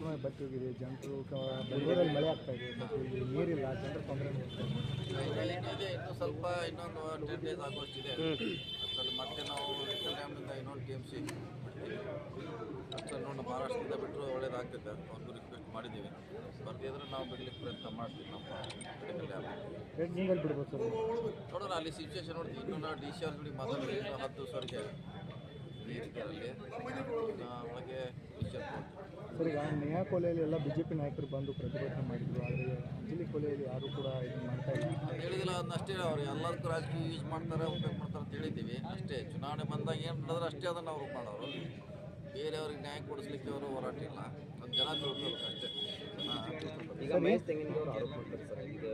ಸಂಪೂರ್ಣ ಬತ್ತಿ ಹೋಗಿದೆ ಜನರು ಬೆಂಗಳೂರಲ್ಲಿ ಮಳೆ ಆಗ್ತಾ ಇದೆ ಮತ್ತು ಇಲ್ಲಿ ನೀರಿಲ್ಲ ಜನರು ತೊಂದರೆ ಇದೆ. ಇನ್ನು ಸ್ವಲ್ಪ ಇನ್ನೊಂದು ಟೆನ್ ಡೇಸ್ ಆಗೋಷ್ಟಿದೆ. ಅಷ್ಟರಲ್ಲಿ ಮತ್ತೆ ನಾವು ಡ್ಯಾಮ್ನಿಂದ ಇನ್ನೊಂದು ಟಿ ಎಂ ಸಿ ಅಷ್ಟರಲ್ಲಿ ನೋಡಿ ಮಹಾರಾಷ್ಟ್ರದಿಂದ ಬಿಟ್ಟರು ಒಳ್ಳೇದಾಗ್ತಿದೆ ಅವ್ರಿಗೂ ರಿಕ್ವೆಸ್ಟ್ ಮಾಡಿದ್ದೀವಿ. ಬರ್ದಿದ್ರೆ ನಾವು ಬಿಡ್ಲಿಕ್ಕೆ ಪ್ರಯತ್ನ ಮಾಡ್ತೀವಿ ನಮ್ಮ ಬಿಡ್ಬೋದು ಸರ್ ನೋಡೋಣ ಅಲ್ಲಿ ಸಿಚುವೇಶನ್ ನೋಡ್ತೀವಿ. ಇನ್ನೂ ನಾವು ಡಿ ಸಿ ಅವ್ರ ಮಾತಾಡಿದ್ವಿ ಇನ್ನೂ ಹತ್ತು ದಿವಸವರೆಗೆ ಒಳಗೆ ಸರ್ ಈಗ ನೇಹಾ ಕೊಲೆಯಲ್ಲಿ ಎಲ್ಲ ಬಿ ಜೆ ಪಿ ನಾಯಕರು ಬಂದು ಪ್ರತಿಭಟನೆ ಮಾಡಿದ್ರು. ಆದರೆ ಅಂಜಲಿ ಕೊಲೆಯಲ್ಲಿ ಯಾರು ಕೂಡ ಇದು ಮಾಡ್ತಾ ಇಲ್ಲ. ಹೇಳಿದಿಲ್ಲ ಅದನ್ನ ಅಷ್ಟೇ ಅವ್ರು ಎಲ್ಲದಕ್ಕೂ ರಾಜಕೀಯ ಯೂಸ್ ಮಾಡ್ತಾರೆ ಉಪಯೋಗ ಮಾಡ್ತಾರೆ ಅಂತ ಹೇಳಿದ್ದೀವಿ. ಅಷ್ಟೇ ಚುನಾವಣೆ ಬಂದಾಗ ಏನು ನಡೆದ್ರೆ ಅಷ್ಟೇ ಅದನ್ನು ಅವರು ಮಾಡೋರು. ಬೇರೆಯವ್ರಿಗೆ ನ್ಯಾಯ ಕೊಡಿಸ್ಲಿಕ್ಕೆ ಅವರು ಹೋರಾಟ ಇಲ್ಲ. ಅದು ಜನ ತಿಳ್ಕೊಬೇಕು ಅಷ್ಟೇ. ಈಗ ಮಹೇಶ್ ತೆಂಗಿನವರು ಆರೋಪ ಮಾಡ್ತಾರೆ ಸರ್. ಇದು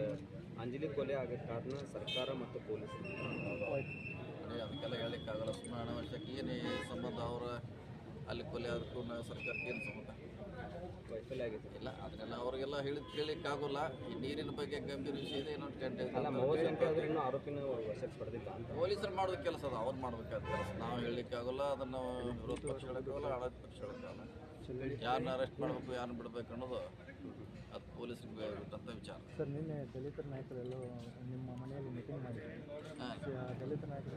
ಅಂಜಲಿ ಕೊಲೆ ಆಗೋ ಕಾರಣ ಸರ್ಕಾರ ಮತ್ತು ಪೊಲೀಸರು. ಸಂಬಂಧ ಅವರ ಅಲ್ಲಿ ಕೊಲೆ ಅದಕ್ಕೂ ಸರ್ಕಾರಕ್ಕೆ ಏನು ಸಂಬಂಧ? ವೈಫಲ್ಯ ಆಗಿದೆ ಇಲ್ಲ ಅದನ್ನೆಲ್ಲ ಅವರಿಗೆಲ್ಲ ಹೇಳಿ ಕೇಳಲಿಕ್ಕಾಗೋಲ್ಲ ಈ ನೀರಿನ ಬಗ್ಗೆ ಗಂಭೀರ ವಿಷಯ ಇದೆ ಏನೋ ಟೆಂಟ್ ಆರೋಪಿನ ಪೊಲೀಸರು ಮಾಡೋದು ಕೆಲಸ ಅದು ಅವ್ರು ಮಾಡಬೇಕಾದ ಕೆಲಸ. ನಾವು ಹೇಳಲಿಕ್ಕಾಗಲ್ಲ ಅದನ್ನು ವಿರೋಧ ಪಕ್ಷ ಹೇಳೋಕ್ಕಾಗಲ್ಲ ಆಡಳಿತ ಪಕ್ಷ ಹೇಳೋಕ್ಕಾಗಲ್ಲ ಯಾರನ್ನ ಅರೆಸ್ಟ್ ಮಾಡಬೇಕು ಯಾರನ್ನ ಬಿಡಬೇಕು ಅನ್ನೋದು ಅದು ಪೊಲೀಸರಿಗೆ ವಿಚಾರ ಸರ್ ನಿನ್ನೆ ದಲಿತ ನಾಯಕರೆಲ್ಲೋ ನಿಮ್ಮ ಮನೆಯಲ್ಲಿ ಮೀಟಿಂಗ್ ಮಾಡಿದ್ರು. ಹಾಂ. ದಲಿತ ನಾಯಕರು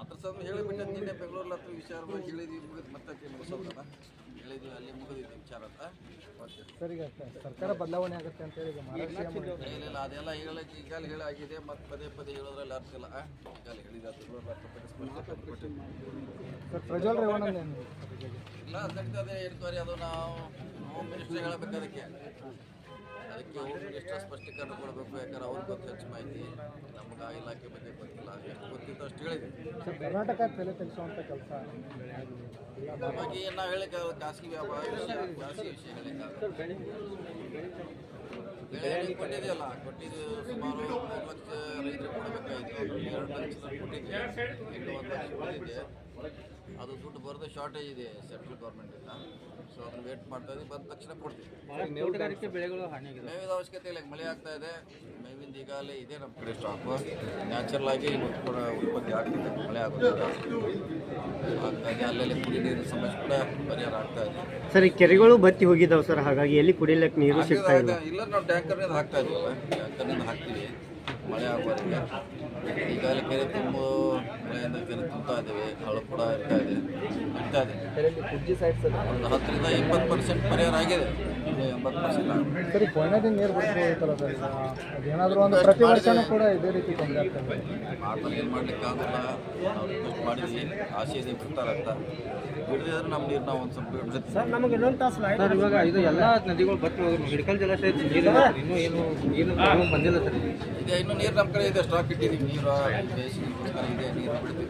ಅದ್ರ ಸರ್ ಹೇಳಿಬಿಟ್ಟೆ ನಿನ್ನೆ ಬೆಂಗಳೂರಲ್ಲಿ ಹತ್ರ ವಿಚಾರ ಹೇಳಿದ್ವಿ ಮುಗಿದು ಮತ್ತೆ ಮುಗಿಸೋದಲ್ಲ ಹೇಳಿದ್ವಿ ಅಲ್ಲಿ ಮುಗಿದಿದ್ದು ವಿಚಾರ ಅಂತ. ಸರಿ ಈಗ ಸರ್ಕಾರ ಬದಲಾವಣೆ ಆಗುತ್ತೆ ಅಂತ ಹೇಳಿ ಇಲ್ಲ ಅದೆಲ್ಲ ಹೇಳಕ್ಕೆ ಈಗಾಗಲೇ ಹೇಳಾಗಿದೆ ಮತ್ತೆ ಪದೇ ಪದೇ ಹೇಳೋದ್ರಲ್ಲಿ ಅರ್ಥ ಇಲ್ಲ? ಈಗಾಗಲೇ ಹೇಳಿದ ಇಲ್ಲ ನಡೀತದೆ ಎನ್ಕ್ವೈರಿ ಅದು ನಾವು ಹೋಮ್ ಮಿನಿಸ್ಟರ್ ಹೇಳಬೇಕು ಅದಕ್ಕೆ ಹೋಮ್ ಮಿನಿಸ್ಟರ್ ಸ್ಪಷ್ಟೀಕರಣ ಕೊಡಬೇಕು ಯಾಕಂದ್ರೆ ಅವ್ರಿಗೆ ಗೊತ್ತು ಹೆಚ್ಚು ಮಾಹಿತಿ ನಮ್ಗೆ ಆ ಇಲಾಖೆ ಬಗ್ಗೆ ಗೊತ್ತಿಲ್ಲ. ಎಷ್ಟು ಗೊತ್ತಿತ್ತು ಅಷ್ಟು ಹೇಳಿದೆ. ಸರ್ ಕರ್ನಾಟಕ ತಲೆ ತೆಗೆಸುವಂಥ ಕೆಲಸ ಅದ್ರ ಬಗ್ಗೆ ಏನು ನಾವು ಹೇಳಿಕ್ಕಾಗಲ್ಲ ಖಾಸಗಿ ವ್ಯಾಪಾರ ವಿಷಯ ಖಾಸಗಿ ವಿಷಯ ಹೇಳಿಕ್ಕಾಗಲ್ಲ ಬೆಳೆ ಕೊಟ್ಟಿದೆಯಲ್ಲ ಕೊಟ್ಟಿದ್ದು ಸುಮಾರು ಮೂರು ಲಕ್ಷ ಕೊಡಬೇಕಾಯಿತು ಕೊಡಬೇಕಾಗಿತ್ತು. ಎರಡು ಲಕ್ಷ ಕೊಟ್ಟಿದ್ದೆ. ಎಂಟು ಒಂದು ಲಕ್ಷ ಕೊಟ್ಟಿದ್ದೆ. ಅದು ದುಡ್ಡು ಬರೋದು ಶಾರ್ಟೇಜ್ ಇದೆ ಸೆಂಟ್ರಲ್ ಗೌರ್ಮೆಂಟಿಂದ ಸೊ ಅದನ್ನ ವೇಟ್ ಮಾಡ್ತಾ ಇದ್ದೀವಿ ಬಂದ ತಕ್ಷಣ ಕೊಡ್ತೀವಿ. ಬೆಳೆಗಳು ಮೇವಿನ ಅವಶ್ಯಕತೆ ಇಲ್ಲ ಮಳೆ ಆಗ್ತಾ ಇದೆ. ಮೇವಿಂದ ಈಗಾಗಲೇ ಇದೆ ನಮ್ಮ ಕಡೆ ಸ್ಟಾಕ್ ನ್ಯಾಚುರಲ್ ಆಗಿ ಕೂಡ ಉತ್ಪತ್ತಿ ಆಗ್ತಿದೆ ಮಳೆ ಆಗೋದಿಲ್ಲ. ಹಾಗಾಗಿ ಇದೆ ಅಲ್ಲೆಲ್ಲಿ ಕುಡಿ ನೀರಿನ ಸಮಸ್ಯೆ ಕೂಡ ಪರಿಹಾರ ಆಗ್ತಾ ಇದೆ. ಸರ್ ಈ ಕೆರೆಗಳು ಬತ್ತಿ ಹೋಗಿದ್ದಾವೆ ಸರ್ ಹಾಗಾಗಿ ಎಲ್ಲಿ ಕುಡಿಲಿಕ್ಕೆ ನೀರು ಸಿಗ್ತಾ ಇಲ್ಲ. ಇಲ್ಲ ನಾವು ಟ್ಯಾಂಕರ್ನಿಂದ ಹಾಕ್ತಾ ಟ್ಯಾಂಕರ್ ಟ್ಯಾಂಕರ್ನಿಂದ ಹಾಕ್ತೀವಿ. ಮಳೆ ಆಗುವವರೆಗೆ ಈಗಾಗಲೇ ಕೆರೆ ತುಂಬ ಮಳೆಯಿಂದ ಜನ ಇದ್ದೇವೆ ಹಳು ಕೂಡ ಇರ್ತಾ ಇದೆ ಇರ್ತಾ ಇದೆ. ಒಂದು ಹತ್ತರಿಂದ ಇಪ್ಪತ್ತು ಪರ್ಸೆಂಟ್ ಪರಿಹಾರ ಆಗಿದೆ. ಎಂಬತ್ತು ಪರ್ಸೆಂಟ್ ಸರಿ ನೀರು ಬಿಡ್ಬೋದಿತ್ತಲ್ಲ ಸರ್ ಈಗ ಅದೇನಾದರೂ ಒಂದು ಪ್ರತಿ ವರ್ಷನೂ ಕೂಡ ಇದೇ ರೀತಿ ತೊಂದರೆ ಆಗ್ತದೆ. ಮಾತಲ್ಲಿ ಏನು ಮಾಡ್ಲಿಕ್ಕೆ ಆಗಲ್ಲ. ನಾವು ರಿಕ್ವೆಸ್ಟ್ ಮಾಡಿದ್ವಿ ಆಸೆ ಇದೆ ಬಿಡ್ತಾರಂತ ಬಿಡದಿದ್ರೆ ನಮ್ಮ ನೀರು ನಾವು ಒಂದು ಸ್ವಲ್ಪ ಬಿಡ್ತೀವಿ. ಸರ್ ನಮಗೆ ಇನ್ನೊಂದು ತಾಸು ಸರ್ ಇವಾಗ ಇದು ಎಲ್ಲ ನದಿಗಳು ಬರ್ತಾ ಹೋದ್ರು ಹಿಡ್ಕಲ್ ಜಲಾಶಯ ನೀರು ಇನ್ನೂ ಏನು ಏನು ಬಂದಿಲ್ಲ ಸರ್. ಇದೆ ಇನ್ನು ನೀರು ನಮ್ಮ ಕಡೆ ಇದೆ. ಸ್ಟಾಕ್ ಇಟ್ಟಿದ್ದೀವಿ ನೀರು ಬೇಸಿಗೆ ಇದೆ ನೀರು ಬಿಡ್ತೀವಿ